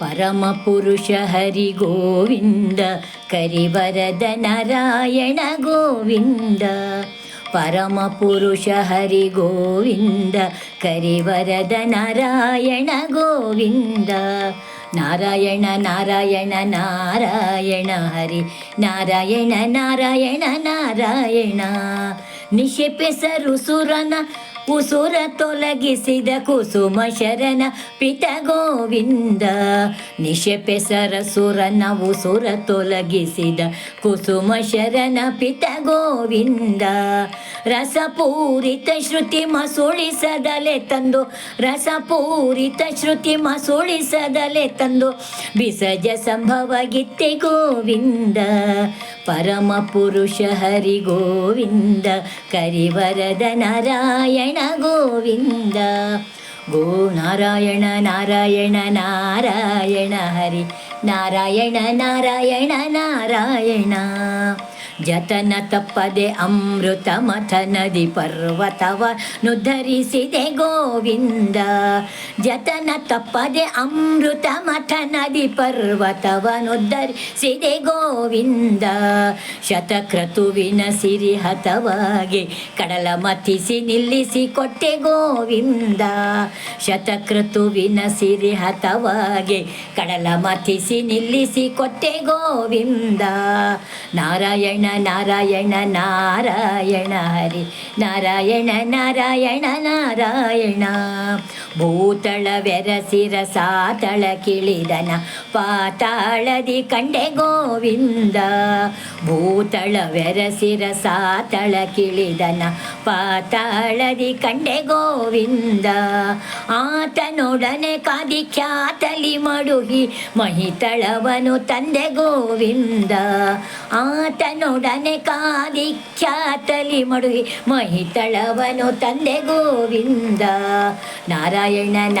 ಪರಮಪುರುಷ ಹರಿ ಗೋವಿಂದ ಕರಿವರದ ನಾರಾಯಣ ಗೋವಿಂದ ಪರಮಪುರುಷ ಹರಿ ಗೋವಿಂದ ಕರಿವರದ ನಾರಾಯಣ ಗೋವಿಂದ ನಾರಾಯಣ ನಾರಾಯಣ ನಾರಾಯಣ ಹರಿ ನಾರಾಯಣ ನಾರಾಯಣ ನಾರಾಯಣ ನಿಶೆಪೆಸರು ಸುರನ ಉಸುರ ತೊಲಗಿಸಿದ ಕುಸುಮ ಶರಣ ಪಿತ ಗೋವಿಂದ ನಿಶೆಪೆಸರ ಸುರನ ಉಸುರ ತೊಲಗಿಸಿದ ಕುಸುಮ ಶರಣ ಪಿತ ಗೋವಿಂದ ರಸಪೂರಿತ ಶ್ರುತಿ ಮಸುಳಿಸದಲೆ ತಂದು, ರಸಪೂರಿತ ಶ್ರುತಿ ಮಸುಳಿಸದಲೆ ತಂದು ಬಿಸಜ ಸಂಭವ ಗಿತ್ತೆ ಗೋವಿಂದ. ಪರಮ ಪುರುಷ ಹರಿ ಗೋವಿಂದ ಕರಿವರದ ನಾರಾಯಣ ಗೋವಿಂದ. ಗೋ ನಾರಾಯಣ ನಾರಾಯಣ ನಾರಾಯಣ, ಹರಿ. ನಾರಾಯಣ ನಾರಾಯಣ ನಾರಾಯಣ. ಜತನ ತಪ್ಪದೆ ಅಮೃತ ಮಥ ನದಿ ಪರ್ವತವ ನುದ್ಧರಿಸಿದೆ ಗೋವಿಂದ. ಜತನ ತಪ್ಪದೆ ಅಮೃತ ಮಠ ನದಿ ಪರ್ವತವ ಸಿದೆ ಗೋವಿಂದ. ಶತಕ್ರತುವಿನ ಸಿರಿ ಹತವಾಗಿ ಕಡಲ ಮಥಿಸಿ ನಿಲ್ಲಿಸಿ ಕೊಟ್ಟೆ ಗೋವಿಂದ. ಶತಕ್ರತುವಿನ ಸಿರಿ ಹತವಾಗಿ ಕಡಲ ಮಥಿಸಿ ನಿಲ್ಲಿಸಿ ಕೊಟ್ಟೆ ಗೋವಿಂದ. ನಾರಾಯಣ ನಾರಾಯಣ ನಾರಾಯಣ ಹರಿ, ನಾರಾಯಣ ನಾರಾಯಣ ನಾರಾಯಣ. ಭೂತಳ ಬೆರಸಿರ ಸಾತಳ ಕಿಳಿದನ ಪಾತಾಳದಿ ಕಂಡೆ ಗೋವಿಂದ. ಭೂತಳ ಬೆರಸಿರ ಸಾತಳ ಕಿಳಿದನ ಪಾತಾಳದಿ ಕಂಡೆ ಗೋವಿಂದ. ಆತನೊಡನೆ ಕಾದಿ ಖ್ಯಾತಲಿ ಮಡುಗಿ. ಮಹಿತಳವನು ತಂದೆ ಗೋವಿಂದ. ಆತನೊಡನೆ ಕಾದಿ ಖ್ಯಾತಲಿ ಮಡುಗಿ. ಮಹಿತಳವನು ತಂದೆ ಗೋವಿಂದ. ನಾರಾಯಣ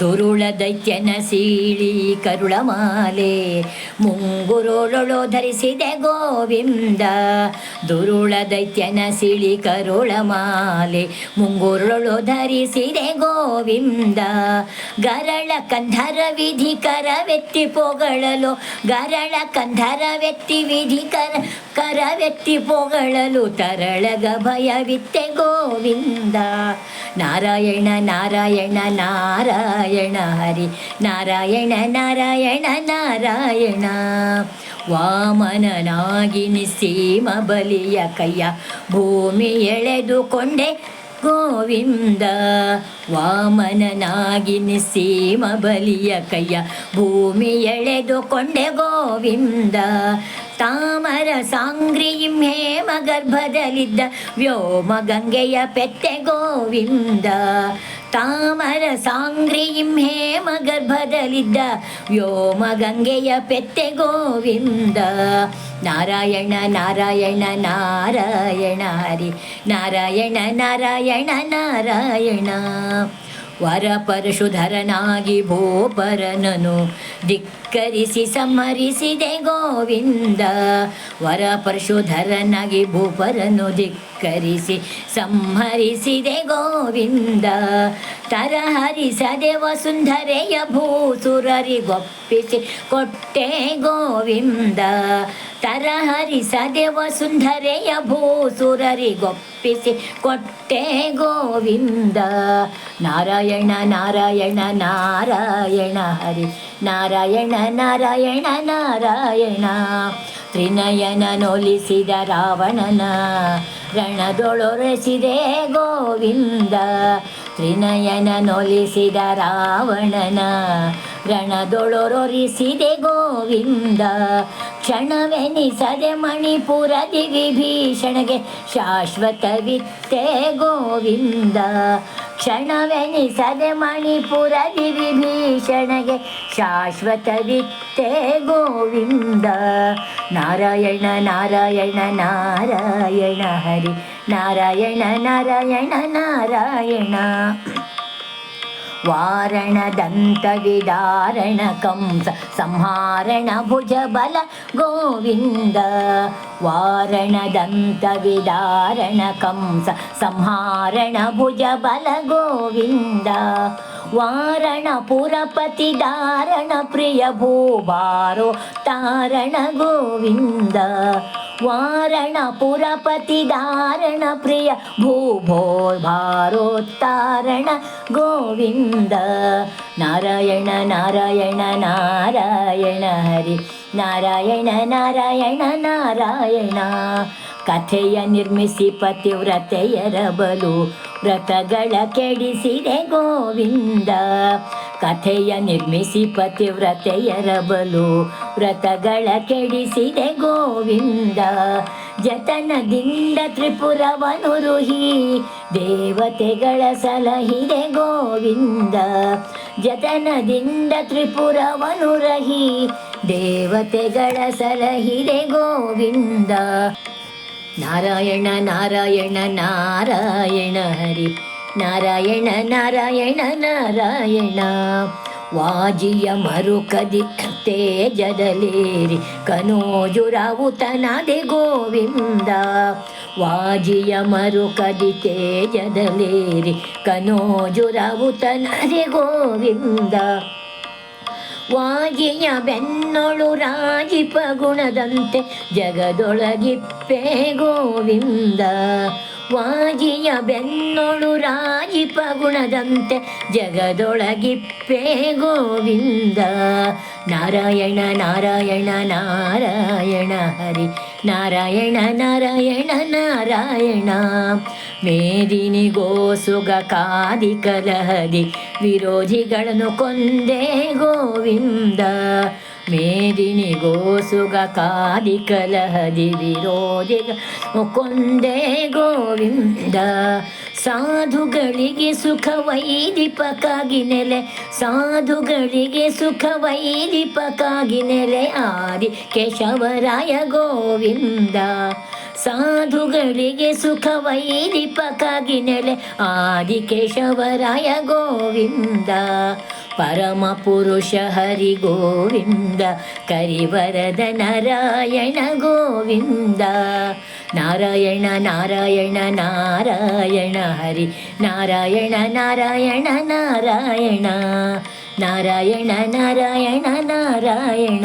ದುರುಳ ದೈತ್ಯನ ಸೀಳಿ ಕರುಳ ಮಾಲೆ, ಮುಂಗುರುಳೊಳು ಧರಿಸಿದೆ ಗೋವಿಂದ. ದುರುಳ ದೈತ್ಯನ ಸಿಳಿ ಕರುಳ ಮಾಲೆ ಮುಂಗುರುಳು ಧರಿಸಿದೆ ಗೋವಿಂದ. ಗರಳ ಕಂಧರ ವಿಧಿ ವ್ಯಕ್ತಿ ಪೊಗಳಲು, ಗರಳ ಕಂಧರ ವ್ಯಕ್ತಿ ವಿಧಿ ಕರ ವ್ಯಕ್ತಿ ಪೊಗಳಲು ತರಳಗ ಭಯವಿತ್ತೆ ಗೋವಿಂದ. ನಾರಾಯಣ ನಾರಾಯಣ ನಾರಾಯಣ. ಹರಿ, ನಾರಾಯಣ ನಾರಾಯಣ ನಾರಾಯಣ. ವಾಮನನಾಗಿ ಸೀಮ ಬಲಿಯ ಕೈಯ ಭೂಮಿ ಎಳೆದುಕೊಂಡೆ ಗೋವಿಂದ. ವಾಮನನಾಗಿ ಸೀಮ ಬಲಿಯ ಕೈಯ ಭೂಮಿ ಎಳೆದುಕೊಂಡೆ ಗೋವಿಂದ. ತಾಮರ ಸಾಂಗ್ರಿಯಿಂ ಹೇಮ ಗರ್ಭದಲ್ಲಿದ್ದ ವ್ಯೋಮ ಗಂಗೆಯ ಪೆತ್ತೆ ಗೋವಿಂದ. ತಾಮರ ಸಾಂಗ್ರಿಯಿಂ ಹೇಮ ಗರ್ಭದಲ್ಲಿದ್ದ ವ್ಯೋಮ ಗಂಗೆಯ ಪೆತ್ತೆ ಗೋವಿಂದ. ನಾರಾಯಣ ನಾರಾಯಣ ನಾರಾಯಣ ಹರಿ. ನಾರಾಯಣ ನಾರಾಯಣ ನಾರಾಯಣ. ವರ ಪರಶುಧರನಾಗಿ ಭೂಪರನನು. ಧಿಕ್ಕರಿಸಿ ಸಂಹರಿಸಿದೆ ಗೋವಿಂದ ವರ ಪರಶುಧರನಾಗಿ ಭೂಪರನು ಧಿಕ್ಕರಿಸಿ ಸಂಹರಿಸಿದೆ ಗೋವಿಂದ ತರಹರಿಸದೆ ವಸುಂಧರೆಯ ಭೂಸುರರಿಗೊಪ್ಪಿಸಿ ಕೊಟ್ಟೆ ಗೋವಿಂದ. ತರಹರಿಸದೆ ವಸುಂಧರೆಯ ಭೂಸುರರಿಗೊಪ್ಪಿಸಿ ಕೊಟ್ಟೆ ಗೋವಿಂದ. ನಾರಾಯಣ ನಾರಾಯಣ ನಾರಾಯಣ ಹರಿ ನಾರಾಯಣ ನಾರಾಯಣ ನಾರಾಯಣ. ತ್ರಿನಯನ ನೋಲಿಸಿದ ರಾವಣನ ರಣದೊಳೊರೆಸಿದೆ ಗೋವಿಂದ. ತ್ರಿನಯನ ನೋಲಿಸಿದ ರಾವಣನ ರಣದೊಳೊರೊರಿಸಿದೆ ಗೋವಿಂದ. ಕ್ಷಣವೆನಿಸದೆ ಮಣಿಪುರದಿ ವಿಭೀಷಣಗೆ ಶಾಶ್ವತವಿತ್ತೆ ಗೋವಿಂದ. ಕ್ಷಣವೆನಿಸದೆ ಮಣಿಪುರದಿ ಶಾಶ್ವತ ಶಾಶ್ವತವಿತ್ತೆ ಗೋವಿಂದ. ನಾರಾಯಣ ನಾರಾಯಣ ನಾರಾಯಣ ಹರಿ, ನಾರಾಯಣ ನಾರಾಯಣ ನಾರಾಯಣ. वारणदन्तविदारणकं संहारणभुजबल गोविन्द वारणदन्तविदारणकं संहारणभुजबल गोविन्द वारणपुरपति तारण गोविन्द वारणपुरपतिदारण प्रिय भूभोर्भारोत्तारण गोविन्द नारायण नारायण नारायण हरि नारायण नारायण नारायण ಕಥೆಯ ನಿರ್ಮಿಸಿ ಪತಿವ್ರತೆಯರಬಲು ವ್ರತಗಳ ಕೆಡಿಸಿದೆ ಗೋವಿಂದ. ಕಥೆಯ ನಿರ್ಮಿಸಿ ಪತಿವ್ರತೆಯರಬಲು ವ್ರತಗಳ ಕೆಡಿಸಿದೆ ಗೋವಿಂದ. ಜತನದಿಂದ ತ್ರಿಪುರವನುರುಹಿ ದೇವತೆಗಳ ಸಲಹಿದೆ ಗೋವಿಂದ. ಜತನದಿಂದ ತ್ರಿಪುರವನುರಹಿ ದೇವತೆಗಳ ಸಲಹಿದೆ ಗೋವಿಂದ. ನಾರಾಯಣ ನಾರಾಯಣ ನಾರಾಯಣ ಹರಿ. ನಾರಾಯಣ ನಾರಾಯಣ ನಾರಾಯಣ. ವಾಜಿಯ ಮರುಕದಿ ತೇಜದಲೇರಿ ಕನೋಜುರಾವುತನಾದೆ ಗೋವಿಂದ. ವಾಜಿಯ ಮರುಕದಿ ತೇಜದಲೇರಿ. ಕನೋಜುರಾವುತನಾದೆ ಗೋವಿಂದ. ವಾಜಿಯ ಬೆನ್ನೊಳು ರಾಜಿಪ ಗುಣದಂತೆ ಜಗದೊಳಗಿಪ್ಪೆ ಗೋವಿಂದ ವಾಜಿಯ ಬೆನ್ನೊಳು ರಾಜಿಪ ಗುಣದಂತೆ ಜಗದೊಳಗಿಪ್ಪೆ ಗೋವಿಂದ ನಾರಾಯಣ ನಾರಾಯಣ ನಾರಾಯಣ ಹರಿ ನಾರಾಯಣ ನಾರಾಯಣ ನಾರಾಯಣ. ಮೇದಿನಿ ಗೋಸುಗ ಕಾದಿ ಕಲಹದಿ ವಿರೋಧಿಗಳನ್ನು ಕೊಂದೇ ಗೋವಿಂದ. ಮೇದಿನಿಗೋ ಗೋಸುಗ ಕಾದಿ ಕಲಹದಿ ವಿರೋಧಿಗ ಮುಕುಂದೇ ಗೋವಿಂದ ಸಾಧುಗಳಿಗೆ ಸುಖ ವೈದಿಪಕ್ಕಾಗಿ ನೆಲೆ, ಸಾಧುಗಳಿಗೆ ಸುಖ ವೈದಿಪಕ್ಕಾಗಿ ನೆಲೆ ಆದಿ ಕೇಶವರಾಯ ಗೋವಿಂದ ಸಾಧುಗಳಿಗೆ ಸುಖ ವೈದಿಪಕ್ಕಾಗಿ ನೆಲೆ. ಆದಿ ಕೇಶವರಾಯ ಗೋವಿಂದ, ಪರಮ ಪುರುಷ ಹರಿ ಗೋವಿಂದ ಕರಿವರದ ನಾರಾಯಣ ಗೋವಿಂದ. ನಾರಾಯಣ ನಾರಾಯಣ ನಾರಾಯಣ, ಹರಿ, ನಾರಾಯಣ ನಾರಾಯಣ ನಾರಾಯಣ. ನಾರಾಯಣ ನಾರಾಯಣ ನಾರಾಯಣ.